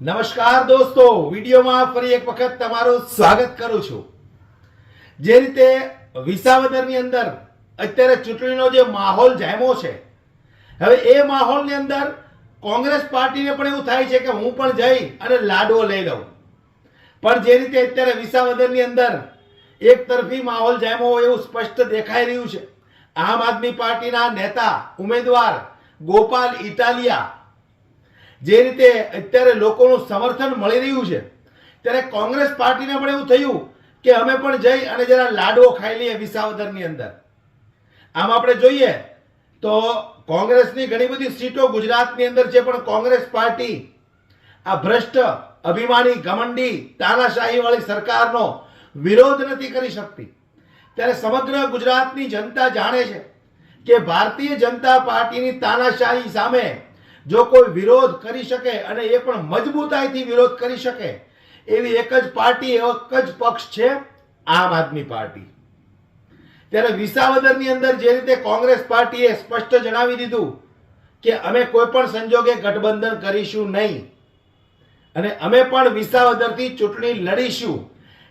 નમસ્કાર દોસ્તો, વિડીયોમાં ફરી એક વખત તમારું સ્વાગત કરું છું. જે રીતે વિસાવદરની અંદર અત્યારે ચૂંટણીનો જે માહોલ જામ્યો છે, હવે એ માહોલની અંદર કોંગ્રેસ પાર્ટીને પણ એવું થાય છે કે હું પણ જઈ અને લાડવો લઈ લઉં. પણ જે રીતે અત્યારે વિસાવદરની અંદર એક તરફી માહોલ જામ્યો હોય એવું સ્પષ્ટ દેખાઈ રહ્યું છે. આમ આદમી પાર્ટીના નેતા, ઉમેદવાર ગોપાલ ઇટાલિયા જે રીતે અત્યારે લોકોનું સમર્થન મળી રહ્યું છે, ત્યારે કોંગ્રેસ પાર્ટીને પણ એવું થયું કે અમે પણ જઈ અને જરા લાડવો ખાઈ લઈએ વિસાવદરની અંદર. આમ આપણે જોઈએ તો કોંગ્રેસની ઘણી બધી સીટો ગુજરાતની અંદર છે, પણ કોંગ્રેસ પાર્ટી આ ભ્રષ્ટ, અભિમાની, ઘમંડી, તાનાશાહીવાળી સરકારનો વિરોધ નથી કરી શકતી. ત્યારે સમગ્ર ગુજરાતની જનતા જાણે છે કે ભારતીય જનતા પાર્ટીની તાનાશાહી સામે જો કોઈ વિરોધ કરી શકે અને એ પણ મજબૂતાઈથી વિરોધ કરી શકે, એવી એક જ પાર્ટી, એક જ પક્ષ છે આમ આદમી પાર્ટી. ત્યારે વિસાવદરની અંદર જે રીતે કોંગ્રેસ પાર્ટીએ સ્પષ્ટ જણાવી દીધું કે અમે કોઈ પણ સંજોગે ગઠબંધન કરીશું નહીં, અને અમે પણ વિસાવદરથી ચૂંટણી લડીશું,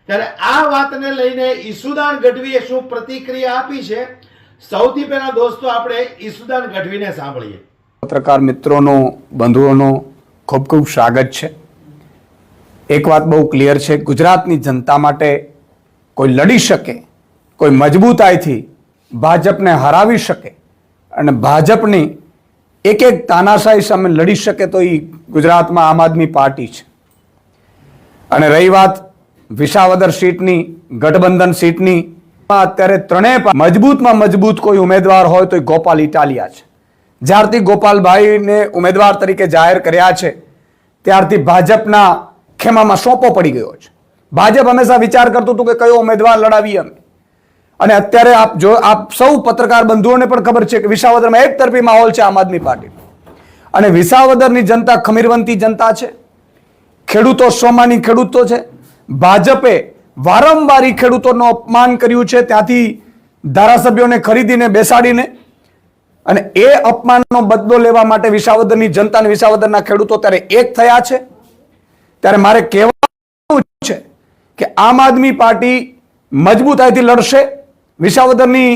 ત્યારે આ વાતને લઈને ઈસુદાન ગઢવીએ શું પ્રતિક્રિયા આપી છે? સૌથી પહેલા દોસ્તો, આપણે ઈસુદાન ગઢવીને સાંભળીએ. પત્રકાર મિત્રોનો, બંધુઓનો ખૂબ ખૂબ સ્વાગત છે. એક વાત બહુ ક્લિયર છે, ગુજરાતની જનતા માટે કોઈ લડી શકે, કોઈ મજબૂતાઈથી ભાજપને હરાવી શકે અને ભાજપની એક એક તાનાશાહી સામે લડી શકે તો એ ગુજરાતમાં આમ આદમી પાર્ટી છે. અને રહી વાત વિસાવદર સીટની, ગઠબંધન સીટની અત્યારે ત્રણેય મજબૂતમાં મજબૂત કોઈ ઉમેદવાર હોય તો એ ગોપાલ ઇટાલિયા છે. જ્યારથી ગોપાલભાઈને ઉમેદવાર તરીકે જાહેર કર્યા છે, ત્યારથી ભાજપના ખેમામાં સોંપો પડી ગયો છે. ભાજપ હંમેશા વિચાર કરતું હતું કે કયો ઉમેદવાર લડાવીએ અમે. અને અત્યારે આપ જો, આપ સૌ પત્રકાર બંધુઓને પણ ખબર છે કે વિસાવદરમાં એક તરફી માહોલ છે આમ આદમી પાર્ટી. અને વિસાવદરની જનતા ખમીરવંતી જનતા છે. ખેડૂતો સોમાની ખેડૂતો છે. ભાજપે વારંવાર ખેડૂતોનું અપમાન કર્યું છે. ત્યાંથી ધારાસભ્યોને ખરીદીને બેસાડીને અને એ અપમાનનો બદલો લેવા માટે વિસાવદરની જનતા અને વિસાવદરના ખેડૂતો ત્યારે એક થયા છે. ત્યારે મારે કહેવાનું છે કે આમ આદમી પાર્ટી મજબૂતાઈથી લડશે, વિસાવદરની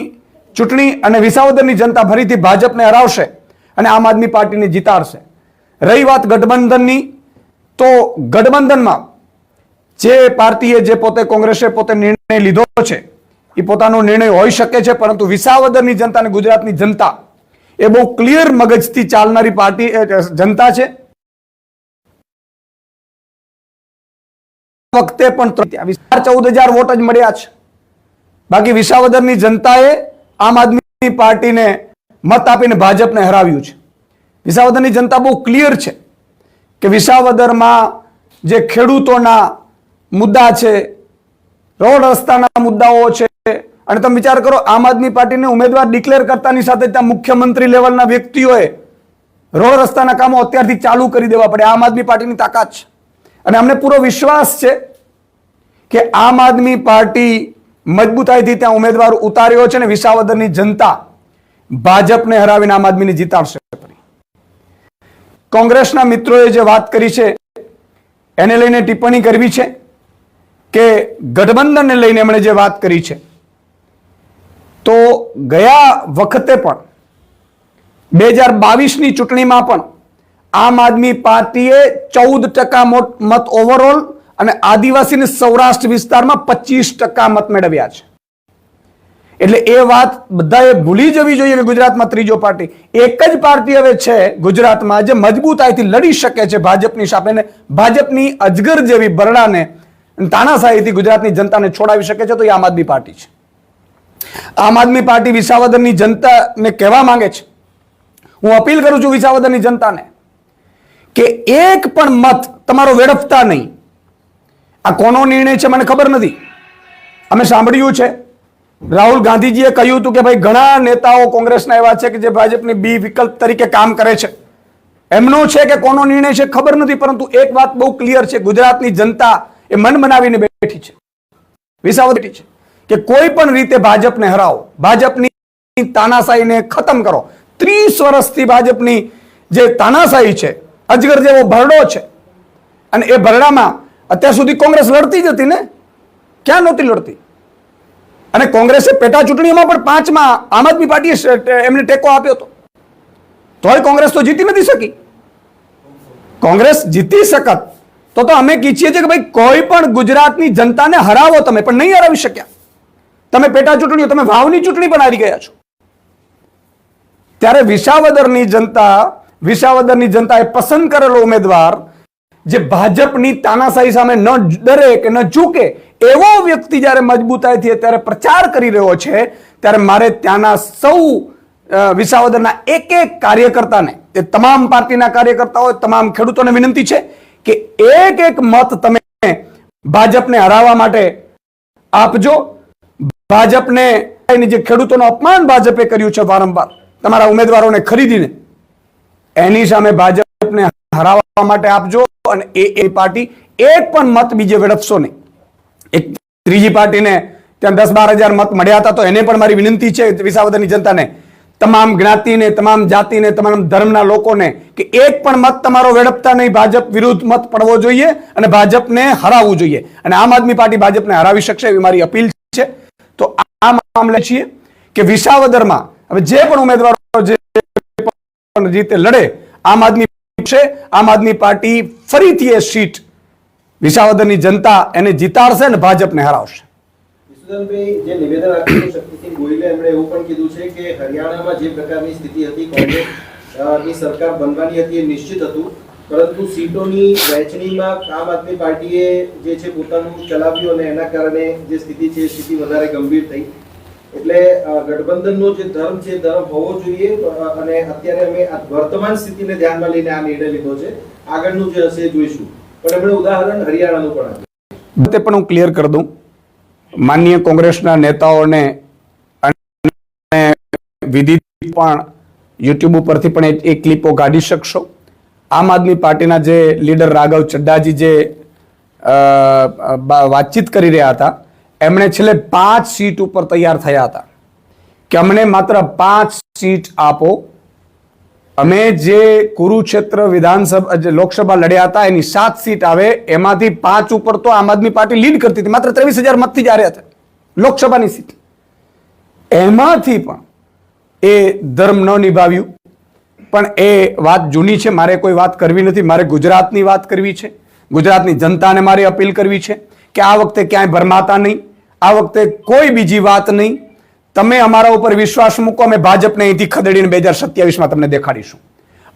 ચૂંટણી અને વિસાવદરની જનતા ફરીથી ભાજપને હરાવશે અને આમ આદમી પાર્ટીને જીતાડશે. રહી વાત ગઠબંધનની, તો ગઠબંધનમાં જે પાર્ટીએ જે પોતે કોંગ્રેસે પોતે નિર્ણય લીધો છે, એ પોતાનો નિર્ણય હોઈ શકે છે, પરંતુ વિસાવદરની જનતા અને ગુજરાતની જનતા એ બહુ ક્લિયર મગજથી ચાલનારી પાર્ટી જનતા છે. વખતે પણ ચૌદ હજાર વોટ જ મળ્યા છે. બાકી વિસાવદરની જનતાએ આમ આદમી પાર્ટીને મત આપીને ભાજપને હરાવ્યું છે. વિસાવદરની જનતા બહુ ક્લિયર છે કે વિસાવદરમાં જે ખેડૂતોના મુદ્દા છે, રોડ રસ્તાના મુદ્દાઓ છે અને તમે વિચાર કરો, આમ આદમી પાર્ટીને ઉમેદવાર ડિક્લેર કરતાની સાથે ત્યાં મુખ્યમંત્રી લેવલના વ્યક્તિઓએ રોડ રસ્તાના કામો અત્યારથી ચાલુ કરી દેવા પડે. આમ આદમી પાર્ટીની તાકાત છે. અને અમને પૂરો વિશ્વાસ છે કે આમ આદમી પાર્ટી મજબૂતાઈથી ત્યાં ઉમેદવાર ઉતાર્યો છે ને વિસાવદરની જનતા ભાજપને હરાવીને આમ આદમીને જીતાડશે. કોંગ્રેસના મિત્રોએ જે વાત કરી છે, એને લઈને ટિપ્પણી કરવી છે કે ગઠબંધનને લઈને એમણે જે વાત કરી છે તો ગયા વખતે પણ બે હજાર બાવીસની ચૂંટણીમાં પણ આમ આદમી પાર્ટીએ ચૌદ ટકા મત ઓવરઓલ અને આદિવાસીને સૌરાષ્ટ્ર વિસ્તારમાં પચીસ ટકા મત મેળવ્યા છે. એટલે એ વાત બધાએ ભૂલી જવી જોઈએ કે ગુજરાતમાં ત્રીજો પાર્ટી. એક જ પાર્ટી હવે છે ગુજરાતમાં જે મજબૂતાઈથી લડી શકે છે ભાજપની સામે ભાજપની અજગર જેવી બરડાને તાણાશાહીથી ગુજરાતની જનતાને છોડાવી શકે છે તો એ આમ આદમી પાર્ટી છે. આમ આદમી પાર્ટી વિસાવદરની જનતાને કહેવા માંગે છે. હું અપીલ કરું છું વિસાવદરની જનતાને કે એક પણ મત તમારો વેડફતા નહીં. આ કોનો નિર્ણય છે મને ખબર નથી. અમે સાંભળ્યું છે. રાહુલ ગાંધીજીએ કહ્યું હતું કે ભાઈ ઘણા નેતાઓ કોંગ્રેસના એવા છે કે જે ભાજપની બી વિકલ્પ તરીકે કામ કરે છે. એમનો છે કે કોનો નિર્ણય છે ખબર નથી, પરંતુ એક વાત બહુ ક્લિયર છે. ગુજરાતની જનતા એ મન બનાવીને બેઠી છે. વિસાવદ છે કે કોઈ પણ રીતે ભાજપને હરાવો, ભાજપની તાનાશાહીને ખતમ કરો. ત્રીસ વર્ષથી ભાજપની જે તાનાશાહી છે, અજગર જેવો ભરડો છે, અને એ ભરડામાં અત્યાર સુધી કોંગ્રેસ લડતી જ હતી ને? ક્યાં નહોતી લડતી? અને કોંગ્રેસે પેટા ચૂંટણીઓમાં પણ પાંચમાં આમ આદમી પાર્ટીએ એમને ટેકો આપ્યો હતો. તોય કોંગ્રેસ તો જીતી નથી શકી. કોંગ્રેસ જીતી શકત. તો તો અમે કહીએ છીએ કે ભાઈ કોઈ પણ ગુજરાતની જનતાને હરાવો તમે, પણ નહીં હરાવી શક્યા. તમે પેટા ચૂંટણીઓ, તમે વાવની ચૂંટણી પણ હારી ગયા છો. ત્યારે વિસાવદરની જનતા, વિસાવદરની જનતાએ પસંદ કરેલો ઉમેદવાર જે ભાજપની તાનાશાહી સામે ન ડરે કે ન ચૂકે એવો વ્યક્તિ જ્યારે મજબૂતાઈથી અત્યારે પ્રચાર કરી રહ્યો છે, ત્યારે મારે ત્યાંના સૌ વિસાવદરના એક એક કાર્યકર્તાને, એ તમામ પાર્ટીના કાર્યકર્તાઓ, તમામ ખેડૂતોને વિનંતી છે કે એક એક મત તમે ભાજપને હરાવવા માટે આપજો. ભાજપને જે ખેડૂતોનું અપમાન ભાજપે કર્યું છે વારંવાર, તમારા ઉમેદવારોને ખરીદીને, એની સામે ભાજપને હરાવવા માટે આપજો અને એ એ પાર્ટી એક પણ મત બીજે વેડફશો નહીં. એક ત્રીજી પાર્ટીને ત્યાં દસ બાર હજાર મત મળ્યા હતા, તો એને પણ મારી વિનંતી છે વિસાવદરની જનતાને, તમામ જ્ઞાતિને, તમામ જાતિને, તમામ ધર્મના લોકોને, કે એક પણ મત તમારો વેડપતા નહીં, ભાજપ વિરુદ્ધ મત પડવો જોઈએ અને ભાજપને હરાવવું જોઈએ. અને આમ આદમી પાર્ટી ભાજપને હરાવી શકશે એવી મારી અપીલ છે. તો આ મામલે છીએ કે વિસાવદરમાં હવે જે પણ ઉમેદવારો જે રીતે લડે, આમ આદમી છે, આમ આદમી પાર્ટી ફરીથી એ સીટ વિસાવદરની જનતા એને જીતાડશે અને ભાજપને હરાવશે. જે નિવેદન આપ્યું શક્તિસિંહ ગોહિલે, એમણે એવું પણ કીધું છે કે હરિયાણામાં જે પ્રકારની સ્થિતિ હતી, કોંગ્રેસની સરકાર બનવાની હતી એ નિશ્ચિત હતું. પરંતુ સીટોની વહેંચણીમાં આમ આદમી પાર્ટીએ જે છે પોતાનું ચલાવ્યું અને એના કારણે જે સ્થિતિ છે સ્થિતિ વધારે ગંભીર થઈ. એટલે ગઠબંધનનો જે ધર્મ છે ધર્મ હોવો જોઈએ અને અત્યારે અમે વર્તમાન સ્થિતિને ધ્યાનમાં લઈને આ નિર્ણય લીધો છે. આગળનું જે હશે જોઈશું. પણ એમણે ઉદાહરણ હરિયાણાનું પણ આપ્યું. તે પણ હું ક્લિયર કરી દઉં. માનનીય કોંગ્રેસના નેતાઓને વિધિ પણ યુટ્યુબ ઉપરથી પણ એ ક્લિપો કાઢી શકશો. આમ આદમી પાર્ટીના જે લીડર રાઘવ ચડ્ડાજી જે વાતચીત કરી રહ્યા હતા, એમણે છેલ્લે પાંચ સીટ ઉપર તૈયાર થયા હતા. કે અમને માત્ર પાંચ સીટ આપો. અમે જે કુરુક્ષેત્ર વિધાનસભા, જે લોકસભા લડ્યા હતા, એની સાત સીટ આવે, એમાંથી પાંચ ઉપર તો આમ આદમી પાર્ટી લીડ કરતી હતી. માત્ર ત્રેવીસ હજાર મતથી જ હાર્યા હતા લોકસભાની સીટ. એમાંથી પણ એ ધર્મ ન નિભાવ્યું. પણ એ વાત જૂની છે, મારે કોઈ વાત કરવી નથી, મારે ગુજરાતની વાત કરવી છે, ગુજરાતની જનતાને મારે અપીલ કરવી છે કે આ વખતે ક્યાંય ભરમાતા નહીં, આ વખતે કોઈ બીજી વાત નહીં. તમે અમારા ઉપર વિશ્વાસ મૂકો, અમે ભાજપને અહીંથી ખદેડીને બે હજાર સત્યાવીસમાં તમને દેખાડીશું.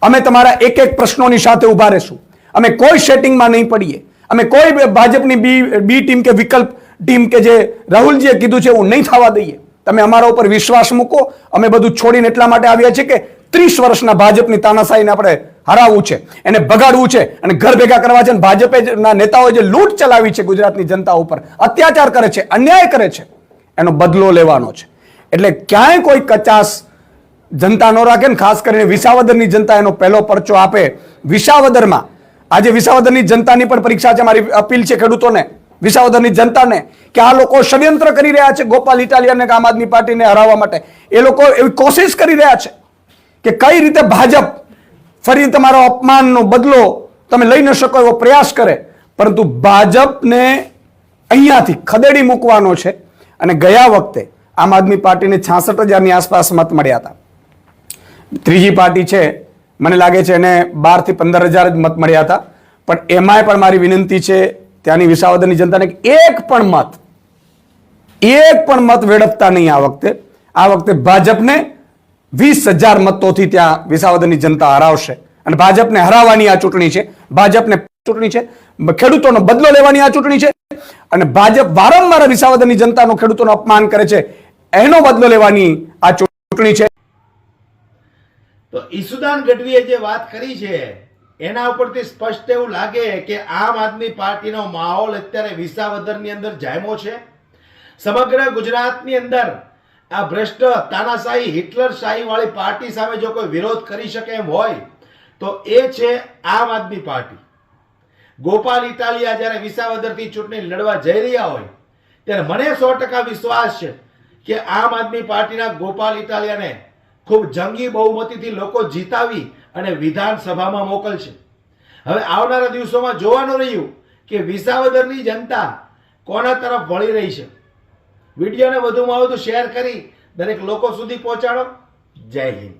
અમે તમારા એક એક પ્રશ્નોની સાથે ઊભા રહેશું. અમે કોઈ સેટિંગમાં નહીં પડીએ. અમે કોઈ ભાજપની બી બી ટીમ કે વિકલ્પ ટીમ કે જે રાહુલજીએ કીધું છે, એવું નહીં થવા દઈએ. તમે અમારા ઉપર વિશ્વાસ મૂકો. અમે બધું છોડીને એટલા માટે આવ્યા છે કે ત્રીસ વર્ષના ભાજપની તાનાશાહીને આપણે હરાવવું છે, એને બગાડવું છે, અને ઘર ભેગા કરવા છે, અને ભાજપે ના નેતાઓએ જે લૂંટ ચલાવી છે ગુજરાતની જનતા ઉપર, અત્યાચાર કરે છે, અન્યાય કરે છે, એનો બદલો લેવાનો છે. એટલે ક્યાંય કોઈ કચાસ જનતા નો રાખે ને ખાસ કરીને વિસાવદરની જનતા એનો પહેલો પરચો આપે. વિસાવદરમાં, આજે વિસાવદરની જનતાની પણ પરીક્ષા છે, મારી અપીલ છે ખેડૂતોને, વિસાવદરની જનતાને, કે આ લોકો ષડયંત્ર કરી રહ્યા છે ગોપાલ ઇટાલિયાને આમ આદમી પાર્ટીને હરાવવા માટે. એ લોકો એવી કોશિશ કરી રહ્યા છે. કે કઈ રીતે ભાજપ ફરી તમારો અપમાનનો બદલો તમે લઈ ન શકો એવો પ્રયાસ કરે. પરંતુ ભાજપને અહીંયાથી ખદેડી મૂકવાનો છે અને ગયા વખતે આમ આદમી પાર્ટીને છાસઠ હજારની આસપાસ મત મળ્યા હતા. ત્રીજી પાર્ટી છે, મને લાગે છે એને બારથી પંદર હજાર જ મત મળ્યા હતા. પણ એમાંય પણ મારી વિનંતી છે, ત્યાંની વિસાવદરની જનતાને એક પણ મત, એક પણ મત વેડપતા નહીં આ વખતે. આ વખતે ભાજપને વીસ હજાર મતોથી ત્યાં વિસાવદરની જનતા હરાવશે. અને ભાજપને હરાવવાની આ ચૂંટણી છે. ભાજપને ચૂંટણી છે. ખેડૂતોનો બદલો લેવાની આ ચૂંટણી છે. અને ભાજપ વારંવાર વિસાવદરની જનતાનો ખેડૂતોનો અપમાન કરે છે. એનો બદલો લેવાની આ ચૂંટણી છે. તો ઈસુદાન ગઢવીએ જે વાત કરી છે, એના ઉપરથી સ્પષ્ટ એવું લાગે કે આમ આદમી પાર્ટીનો માહોલ અત્યારે વિસાવદરની અંદર જામ્યો છે. સમગ્ર ગુજરાતની અંદર આ ભ્રષ્ટ તાનાશાહી હિટલર વાળી પાર્ટી સામે જો કોઈ વિરોધ કરી શકે એમ હોય, તો એ છે આમ આદમી પાર્ટી. ગોપાલ ઇટાલિયા જ્યારે વિસાવદરથી ચૂંટણી લડવા જઈ રહ્યા હોય, ત્યારે મને સો ટકા વિશ્વાસ છે કે આમ આદમી પાર્ટીના ગોપાલ ઇટાલિયાને ખૂબ જંગી બહુમતીથી લોકો જીતાવી અને વિધાનસભામાં મોકલશે. હવે આવનારા દિવસોમાં જોવાનું રહ્યું કે વિસાવદરની જનતા કોના તરફ વળી રહી છે. વિડીયોને વધુમાં વધુ શેર કરી દરેક લોકો સુધી પહોંચાડો. જય હિન્દ.